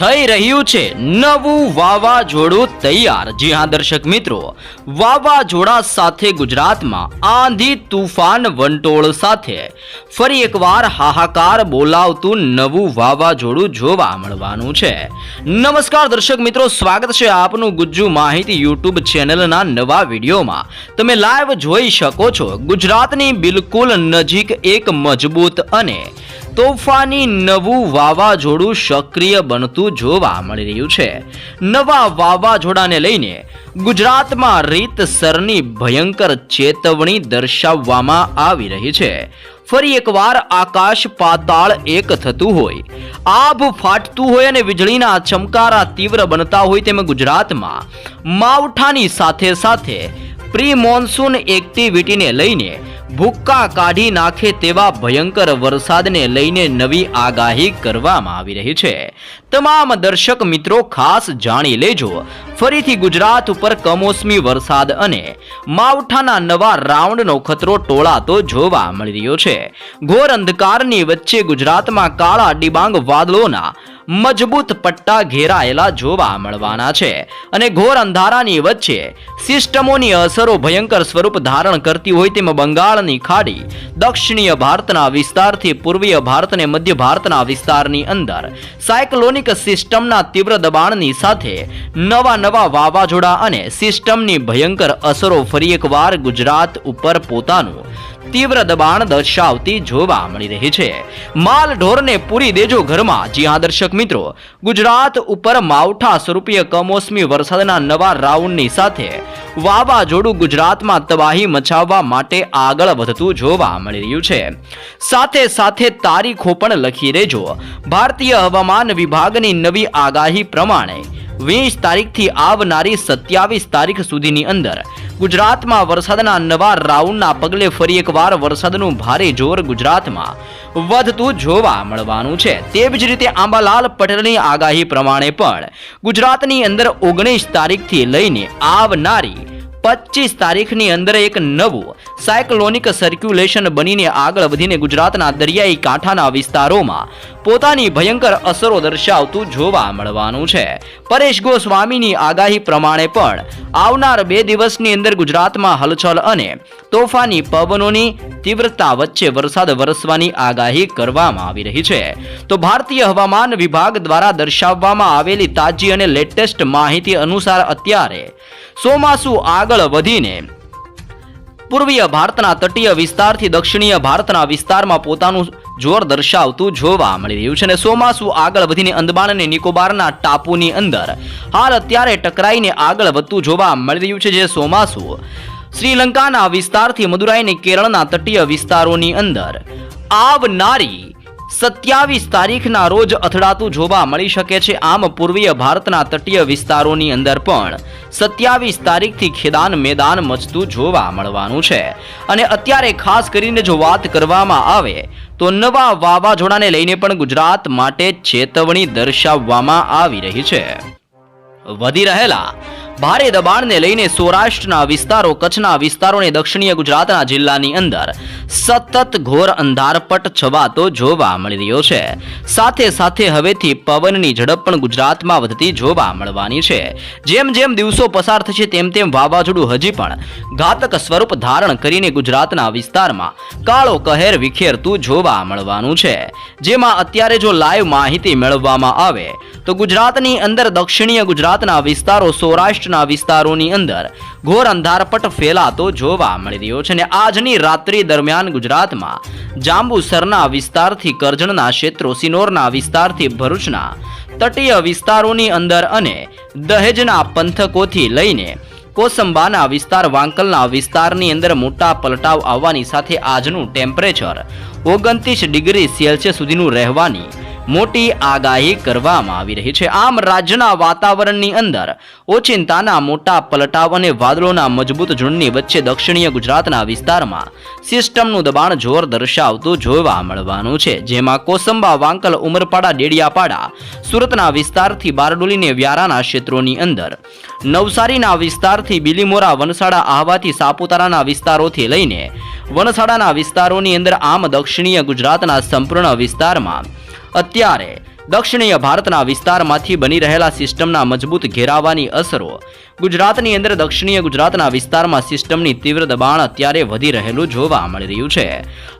થઈ રહ્યું છે. નવું વાવાઝોડું તૈયાર. જી હા, દર્શક મિત્રો. વાવાઝોડા સાથે ગુજરાતમાં આંધી તુફાન વંટોળ સાથે. ફરી એકવાર હાહાકાર બોલાવતું નવું વાવાઝોડું જોવા મળવાનું છે. નમસ્કાર, દર્શક મિત્રો. સ્વાગત છે આપનું ગુજ્જુ માહિતી યુટ્યુબ ચેનલના નવા વિડીયોમાં. તમે લાઈવ જોઈ શકો છો. ગુજરાતની બિલકુલ નજીક એક મજબૂત અને તોફાની નવું વાવાઝોડું સક્રિય બનતું જોવા મળી રહ્યું છે. નવા વાવાઝોડાને લઈને ગુજરાતમાં રીતસરની ભયંકર ચેતવણી દર્શાવવામાં આવી રહી છે. ફરી એકવાર આકાશ પાતાળ એક થતું હોય. આભ ફાટતું હોય અને વીજળીના ચમકારા તીવ્ર બનતા હોય તેમ ગુજરાતમાં માવઠાની સાથે સાથે પ્રી મોન્સૂન એક્ટિવિટીને લઈને ભૂક્કા કાઢી નાખે તેવા ભયંકર વરસાદને લઈને નવી આગાહી કરવામાં આવી રહી છે. તમામ દર્શક મિત્રો ખાસ જાણી લેજો. ફરીથી ગુજરાત ઉપર કમોસમી વરસાદ અને માવઠાના નવા રાઉન્ડનો ખતરો ટોળાતો જોવા મળી રહ્યો છે. ઘોર અંધકારની વચ્ચે ગુજરાતમાં કાળા ડિબાંગ વાદળોના મજબૂત પટ્ટા ઘેરાયેલા જોવા મળવાના છે અને ઘોર અંધારાની વચ્ચે સિસ્ટમોની અસરો ભયંકર સ્વરૂપ ધારણ કરતી હોય તેમ બંગાળની ખાડી દક્ષિણીય ભારતના વિસ્તારથી પૂર્વીય ભારત અને મધ્ય ભારતના વિસ્તારની અંદર સાયક્લોનિક સિસ્ટમના તીવ્ર દબાણની સાથે નવા નવા વાવાઝોડા અને સિસ્ટમની ભયંકર અસરો ફરી એકવાર ગુજરાત ઉપર પોતાનું તીવ્ર દબાણ દર્શાવતી જોવા મળી રહી છે. માલ ઢોરને પૂરી દેજો ઘરમાં, જી હા દર્શક મિત્રો. ગુજરાત ઉપર માવઠા સ્વરૂપીય કમોસમી વરસાદના નવા રાઉન્ડની સાથે વાવાઝોડું ગુજરાતમાં તબાહી મચાવવા માટે આગળ વધતું જોવા મળી રહ્યું છે. સાથે સાથે તારીખો પણ લખી રહેજો. ભારતીય હવામાન વિભાગની નવી આગાહી પ્રમાણે વીસ તારીખથી આવનારી સત્યાવીસ તારીખ સુધીની અંદર ગુજરાતમાં વરસાદના નવા રાઉન્ડના પગલે ફરી એકવાર વરસાદનું ભારે જોર ગુજરાતમાં વધતું જોવા મળવાનું છે. તેવી જ રીતે આંબાલાલ પટેલની આગાહી પ્રમાણે પણ ગુજરાતની અંદર ઓગણીસ તારીખથી લઈને આવનારી પચીસ તારીખની અંદર એક નવું સાયક્લોનિક સર્ક્યુલેશન બનીને આગળ વધીને ગુજરાતના દરિયાઈ કાંઠાના વિસ્તારોમાં પોતાની ભયંકર અસરો દર્શાવતું જોવા મળવાનું છે. પરેશ ગોસ્વામીની આગાહી પ્રમાણે પણ આવનાર બે દિવસની અંદર ગુજરાતમાં હલચલ અને તોફાની પવનોની તીવ્રતા વચ્ચે વરસાદ વરસવાની આગાહી કરવામાં આવી રહી છે. તો ભારતીય હવામાન વિભાગ દ્વારા દર્શાવવામાં આવેલી તાજી અને લેટેસ્ટ માહિતી અનુસાર અત્યારે ચોમાસું આગળ વધીને પૂર્વીય ભારતના તટીય વિસ્તારથી દક્ષિણીય ભારતના વિસ્તારમાં પોતાનું જોર દર્શાવતું જોવા મળી રહ્યું છે અને ચોમાસું આગળ વધીને અંદમાન અને નિકોબારના ટાપુની અંદર હાલ અત્યારે ટકરાઈને આગળ વધતું જોવા મળી રહ્યું છે જે ચોમાસું શ્રીલંકાના વિસ્તારથી મદુરાઈ અને કેરળના તટીય વિસ્તારોની અંદર. આવનારી સત્યાવીસ તારીખના રોજ અથડાતું જોવા મળી શકે છે. આમ પૂર્વીય ભારતના તટીય વિસ્તારોની અંદર પણ સત્યાવીસ તારીખથી ખેદાન મેદાન મચતું જોવા મળવાનું છે. અને અત્યારે ખાસ કરીને જો વાત કરવામાં આવે, તો નવા વાવાઝોડાને લઈને પણ ગુજરાત માટે ચેતવણી દર્શાવવામાં આવી રહી છે. વધી રહેલા ભારે દબાણને લઈને સૌરાષ્ટ્રના વિસ્તારો, કચ્છના વિસ્તારોને દક્ષિણીય ગુજરાતના જિલ્લાની અંદર સતત ઘોર અંધારપટ છવાતો જોવા મળી રહ્યો છે. સાથે સાથે હવેથી પવનની ઝડપ પણ ગુજરાતમાં વધતી જોવા મળવાની છે. જેમ જેમ દિવસો પસાર થશે તેમ તેમ વાવાઝોડું હજી પણ ઘાતક સ્વરૂપ ધારણ કરીને ગુજરાતના વિસ્તારમાં કાળો કહેર વિખેરતું જોવા મળવાનું છે. જેમાં અત્યારે જો લાઈવ માહિતી મેળવવામાં આવે, તો ગુજરાતની અંદર દક્ષિણીય ગુજરાતના વિસ્તારો સૌરાષ્ટ્રના વિસ્તારોની અંદર ઘોર અંધારપટ ફેલાતો જોવા મળી રહ્યો છે અને આજની રાત્રિ દરમિયાન ગુજરાતમાં જાંબુસરના વિસ્તારથી કરજણના ક્ષેત્રો સિનોરના વિસ્તારથી ભરૂચના તટીય વિસ્તારોની અંદર અને દહેજના પંથકોથી લઈને કોસંબાના વિસ્તાર, વાંકલના વિસ્તારની અંદર મોટા પલટાવ આવવાની સાથે આજનું ટેમ્પરેચર ઓગણત્રીસ ડિગ્રી સેલ્સિયસ સુધીનું રહેવાની મોટી આગાહી કરવામાં આવી રહી છે. આમ રાજ્યના વાતાવરણની અંદર ઓચિંતાના મોટા પલટાવ અને વાદળોના મજબૂત ઝુંડની વચ્ચે દક્ષિણીય ગુજરાતના વિસ્તારમાં સિસ્ટમનું દબાણ જોર દર્શાવતું જોવા મળવાનું છે. જેમાં કોસંબા, વાંકલ, ઉમરપાડા, ડેડિયાપાડા, સુરતના વિસ્તારથી બારડોલીને વ્યારાના ક્ષેત્રોની અંદર, નવસારીના વિસ્તારથી બિલીમોરા, વનસાડા, આહવાથી સાપુતારાના વિસ્તારોથી લઈને વનસાડાના વિસ્તારોની અંદર આમ દક્ષિણીય ગુજરાતના સંપૂર્ણ વિસ્તારમાં અત્યારે દક્ષિણીય ભારતના વિસ્તારમાંથી બની રહેલા સિસ્ટમના મજબૂત ઘેરાવાની અસરો ગુજરાતની અંદર દક્ષિણીય ગુજરાતના વિસ્તારમાં સિસ્ટમની તીવ્ર દબાણ અત્યારે વધી રહેલું જોવા મળી રહ્યું છે.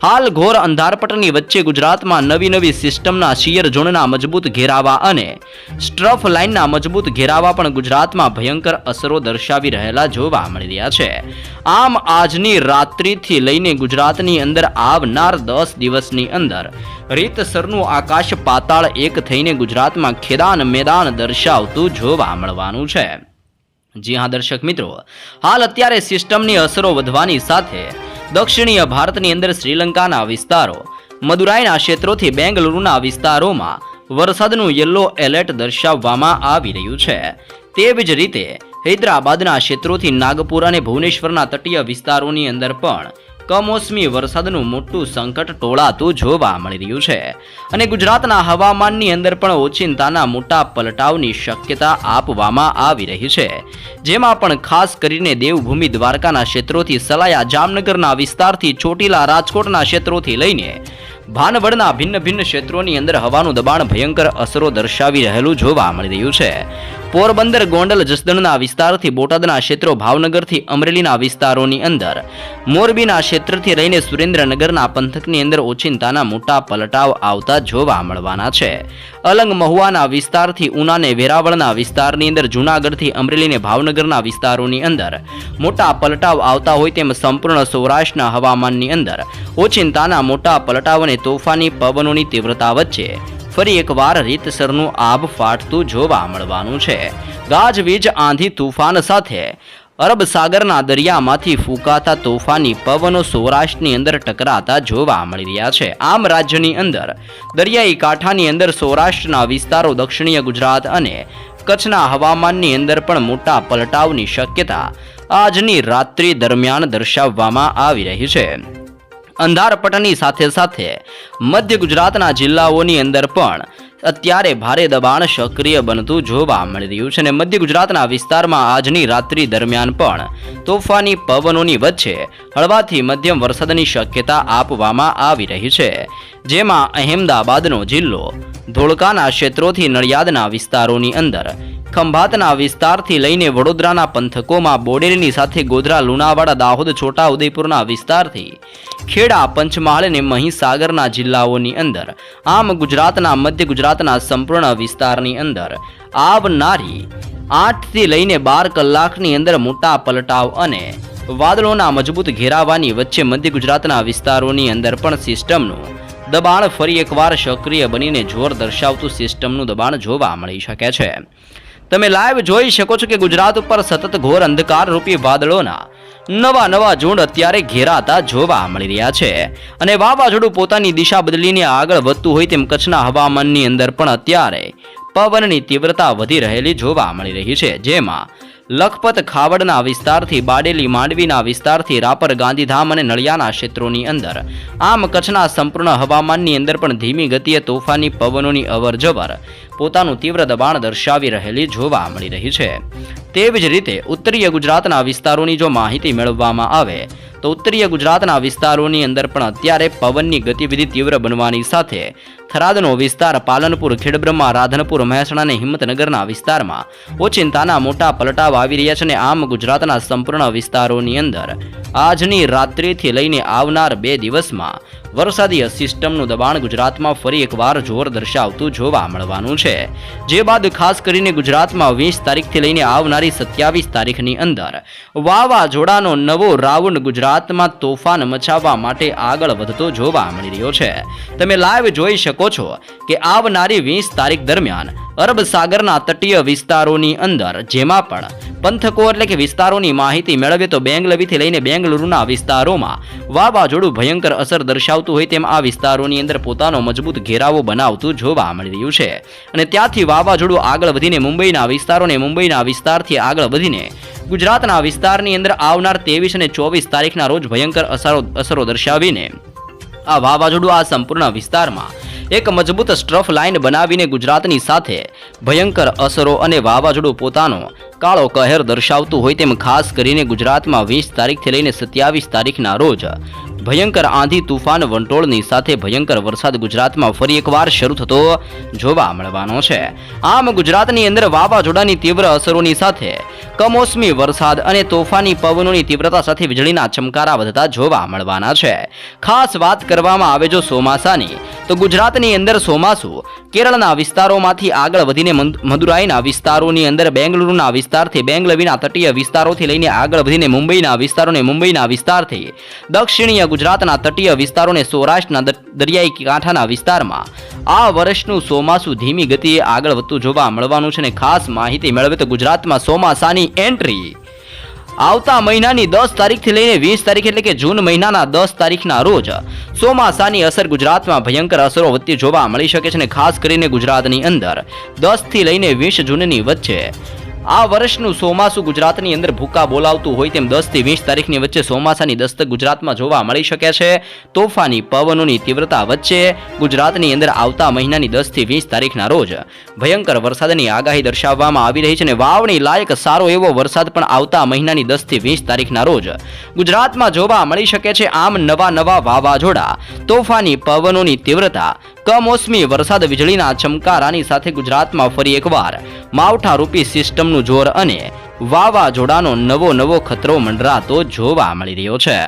હાલ ઘોર અંધારપટની વચ્ચે ગુજરાતમાં નવી નવી સિસ્ટમના શિયર ઝોનના મજબૂત ઘેરાવા અને સ્ટ્રફ લાઇનના મજબૂત ઘેરાવા પણ ગુજરાતમાં ભયંકર અસરો દર્શાવી રહેલા જોવા મળી રહ્યા છે. આમ આજની રાત્રિથી લઈને ગુજરાતની અંદર આવનાર દસ દિવસની અંદર રીતસરનું આકાશ પાતાળ એક થઈને ગુજરાતમાં ખેદાન મેદાન દર્શાવતું જોવા મળવાનું છે. જી હા, દર્શક મિત્રો, હાલ અત્યારે સિસ્ટમની અસરો વધવાની સાથે દક્ષિણીય ભારતની અંદર શ્રીલંકાના વિસ્તારો, મદુરાઈના ક્ષેત્રોથી બેંગલુરુના વિસ્તારોમાં વરસાદનું યલો એલર્ટ દર્શાવવામાં આવી રહ્યું છે. તેવી જ રીતે હૈદરાબાદના ક્ષેત્રોથી નાગપુર અને ભુવનેશ્વરના તટીય વિસ્તારોની અંદર પણ કમોસમી વરસાદનું મોટું સંકટ ટોળાતું જોવા મળી રહ્યું છે. અને ગુજરાતના હવામાનની અંદર પણ ઓચિંતાના મોટા પલટાવની શક્યતા આપવામાં આવી રહી છે. જેમાં પણ ખાસ કરીને દેવભૂમિ દ્વારકાના ક્ષેત્રોથી સલાયા જામનગરના વિસ્તારથી ચોટીલા રાજકોટના ક્ષેત્રોથી લઈને ભાનવડના ભિન્ન ભિન્ન ક્ષેત્રોની અંદર હવાનું દબાણ ભયંકર અસરો દર્શાવી રહેલું જોવા મળી રહ્યું છે. પોરબંદર ગોંડલ જસદણના વિસ્તારથી બોટાદના ક્ષેત્રો ભાવનગરથી અમરેલીના વિસ્તારોની અંદર. મોરબીના ક્ષેત્રથી લઈને સુરેન્દ્રનગરના પંથકની અંદર ઓચિંતાના મોટા પલટાવ આવતા જોવા મળવાના છે. અલંગ મહુવાના વિસ્તારથી ઉનાને વેરાવળના વિસ્તારની અંદર, જૂનાગઢથી અમરેલીને ભાવનગરના વિસ્તારોની અંદર. મોટા પલટાવ આવતા હોય તેમ સંપૂર્ણ સૌરાષ્ટ્રના હવામાનની અંદર. ઓચિંતાના મોટા પલટાવ અને તોફાની પવનોની તીવ્રતા વચ્ચે ફરી એકવાર રીતસરનું આબ ફાટતું જોવા મળવાનું છે. ગાજવીજ આંધી તુફાન સાથે અરબ સાગરના દરિયામાંથી ફૂંકાતા તોફાની પવનો સૌરાષ્ટ્રની અંદર ટકરાતા જોવા મળી રહ્યા છે. આમ રાજ્યની અંદર, દરિયાઈ કાંઠાની અંદર સૌરાષ્ટ્રના વિસ્તારો દક્ષિણીય ગુજરાત અને કચ્છના હવામાનની અંદર પણ મોટા પલટાવની શક્યતા આજની રાત્રિ દરમિયાન દર્શાવવામાં આવી રહી છે. અંધારપટની સાથે સાથે મધ્ય ગુજરાતના જિલ્લાઓની અંદર પણ અત્યારે ભારે દબાણ સક્રિય બનતું જોવા મળી રહ્યું છે અને મધ્ય ગુજરાતના વિસ્તારમાં આજની રાત્રિ દરમિયાન પણ તોફાની પવનોની વચ્ચે હળવાથી મધ્યમ વરસાદની શક્યતા આપવામાં આવી રહી છે. જેમાં અહેમદાબાદનો જિલ્લો ધોળકાના ક્ષેત્રોથી નડિયાદના વિસ્તારોની અંદર ખંભાતના વિસ્તારથી લઈને વડોદરાના પંથકોમાં બોડેલીની સાથે ગોધરા, લુણાવાડા, દાહોદ, છોટા ઉદયપુરના વિસ્તારથી ખેડા, પંચમહાલ અને મહીસાગરના જિલ્લાઓની અંદર, આમ ગુજરાતના મધ્ય ગુજરાતના સંપૂર્ણ વિસ્તારની અંદર આવનારી આઠથી લઈને બાર કલાકની અંદર મોટા પલટાવ અને વાદળોના મજબૂત ઘેરાવાની વચ્ચે મધ્ય ગુજરાતના વિસ્તારોની અંદર પણ સિસ્ટમનું દબાણ ફરી એકવાર સક્રિય બનીને જોર દર્શાવતું સિસ્ટમનું દબાણ જોવા મળી શકે છે. તમે લાઈવ જોઈ શકો છો કે ગુજરાત ઉપર સતત ઘોર અંધકાર રૂપી વાદળોના નવા નવા ઝુંડ અત્યારે ઘેરાતા જોવા મળી રહ્યા છે. અને વાવાઝોડું પોતાની દિશા બદલીને આગળ વધતું હોય તેમ કચ્છના હવામાનની અંદર પણ અત્યારે પવનની તીવ્રતા વધી રહેલી જોવા મળી રહી છે. જેમાં લખપત ખાવડના વિસ્તારથી બાડેલી માંડવીના વિસ્તારથી રાપર, ગાંધીધામ અને નળિયાના ક્ષેત્રોની અંદર. આમ કચ્છના સંપૂર્ણ હવામાનની અંદર પણ ધીમી ગતિએ તોફાની પવનોની અવરજવર પોતાનું તીવ્ર દબાણ દર્શાવી રહેલી જોવા મળી રહી છે. તેવી જ રીતે ઉત્તરીય ગુજરાતના વિસ્તારોની જો માહિતી મેળવવામાં આવે, તો ઉત્તરીય ગુજરાતના વિસ્તારોની અંદર પણ અત્યારે પવનની ગતિવિધિ તીવ્ર બનવાની સાથે થરાદનો વિસ્તાર પાલનપુર, ખેડબ્રહ્મા, રાધનપુર, મહેસાણા અને હિંમતનગરના વિસ્તારમાં. ઓચિંતાના મોટા પલટાવ આવી રહ્યા છે અને આમ ગુજરાતના સંપૂર્ણ વિસ્તારોની અંદર. આજની રાત્રિથી લઈને આવનાર બે દિવસમાં વરસાદી સિસ્ટમનું દબાણ ગુજરાતમાં ફરી એકવાર જોર દર્શાવતું જોવા મળવાનું છે. જે બાદ ખાસ કરીને ગુજરાતમાં વીસ તારીખથી લઈને આવનારી સત્યાવીસ તારીખની અંદર વાવાઝોડાનો નવો રાઉન્ડ ગુજરાતમાં તોફાન મચાવવા માટે આગળ વધતો જોવા મળી રહ્યો છે. તમે લાઈવ જોઈ શકો છો કે આવનારી વીસ તારીખ દરમિયાન અરબ સાગરના તટીય વિસ્તારોની અંદર, જેમાં પણ પંથકો એટલે કે વિસ્તારોની માહિતી મેળવે તો બેંગલવીથી લઈને બેંગલુરુના વિસ્તારોમાં વાવાઝોડું ભયંકર અસર દર્શાવતું હોય તેમ આ વિસ્તારોની અંદર પોતાનો મજબૂત ઘેરાવો બનાવતું જોવા મળી રહ્યું છે. અને ત્યાંથી વાવાઝોડું આગળ વધીને મુંબઈના વિસ્તારોને મુંબઈના વિસ્તારથી આગળ વધીને ગુજરાતના વિસ્તારની અંદર આવનાર ત્રેવીસ અને ચોવીસ તારીખના રોજ ભયંકર અસરો અસરો દર્શાવીને આ વાવાઝોડું આ સંપૂર્ણ વિસ્તારમાં એક મજબૂત સ્ટ્રફ લાઇન બનાવીને ગુજરાતની સાથે ભયંકર અસરો અને વાવાઝોડું પોતાનો કાળો કહેર દર્શાવતું હોય તેમ ખાસ કરીને ગુજરાતમાં વીસ તારીખથી લઈને સત્યાવીસ તારીખના રોજ ભયંકર આંધી તુફાન વંટોળની સાથે ભયંકર વરસાદ ગુજરાતમાં ફરી એકવાર શરૂ થતો જોવા મળવાનો છે. આમ ગુજરાતની અંદર વાવાઝોડાની તીવ્ર અસરોની સાથે કમોસમી વરસાદ અને તોફાની પવનોની તીવ્રતા સાથે વીજળીના ચમકારા વધતા જોવા મળવાના છે. ખાસ વાત કરવામાં આવે જો ચોમાસાની, તો ગુજરાતની અંદર ચોમાસું કેરળના વિસ્તારોમાંથી આગળ વધીને મદુરાઈના વિસ્તારોની અંદર બેંગલુરુના વિસ્તારથી બેંગલવીના તટીય વિસ્તારોથી લઈને આગળ વધીને મુંબઈના વિસ્તારોને મુંબઈના વિસ્તારથી દક્ષિણીય ગુજરાતના તટીય વિસ્તારોને સૌરાષ્ટ્રના દરિયાઈ કાંઠાના વિસ્તારમાં. આ વર્ષનું ચોમાસું ધીમી ગતિએ આગળ વધતું જોવા મળવાનું છે અને ખાસ માહિતી મેળવે તો ગુજરાતમાં ચોમાસાની એન્ટ્રી. આવતા મહિનાની દસ તારીખથી લઈને વીસ તારીખ એટલે કે જૂન મહિનાના દસ તારીખના રોજ ચોમાસાની અસર ગુજરાતમાં ભયંકર અસરો વધતી જોવા મળી શકે છે અને ખાસ કરીને ગુજરાતની અંદર. દસથી લઈને વીસ જૂનની વચ્ચે. આ વર્ષનું ચોમાસું ગુજરાતની અંદર ભૂકા બોલાવતું હોય તેમ દસથી વીસ તારીખની વચ્ચે ચોમાસાની દસ્તક ગુજરાતમાં જોવા મળી શકે છે. તોફાની પવનોની તીવ્રતા વચ્ચે ગુજરાતની અંદર આવતા મહિનાની દસથી વીસ તારીખના રોજ ભયંકર વરસાદની આગાહી દર્શાવવામાં આવી રહી છે અને વાવણી લાયક સારો એવો વરસાદ પણ આવતા મહિનાની દસથી વીસ તારીખના રોજ ગુજરાતમાં જોવા મળી શકે છે આમ નવા નવા વાવાઝોડા. તોફાની પવનોની તીવ્રતા, કમોસમી વરસાદ વીજળીના ચમકારાની સાથે ગુજરાતમાં ફરી એકવાર માવઠારૂપી સિસ્ટમનું જોર અને વાવાઝોડાનો નવો નવો ખતરો મંડરાતો જોવા મળી રહ્યો છે.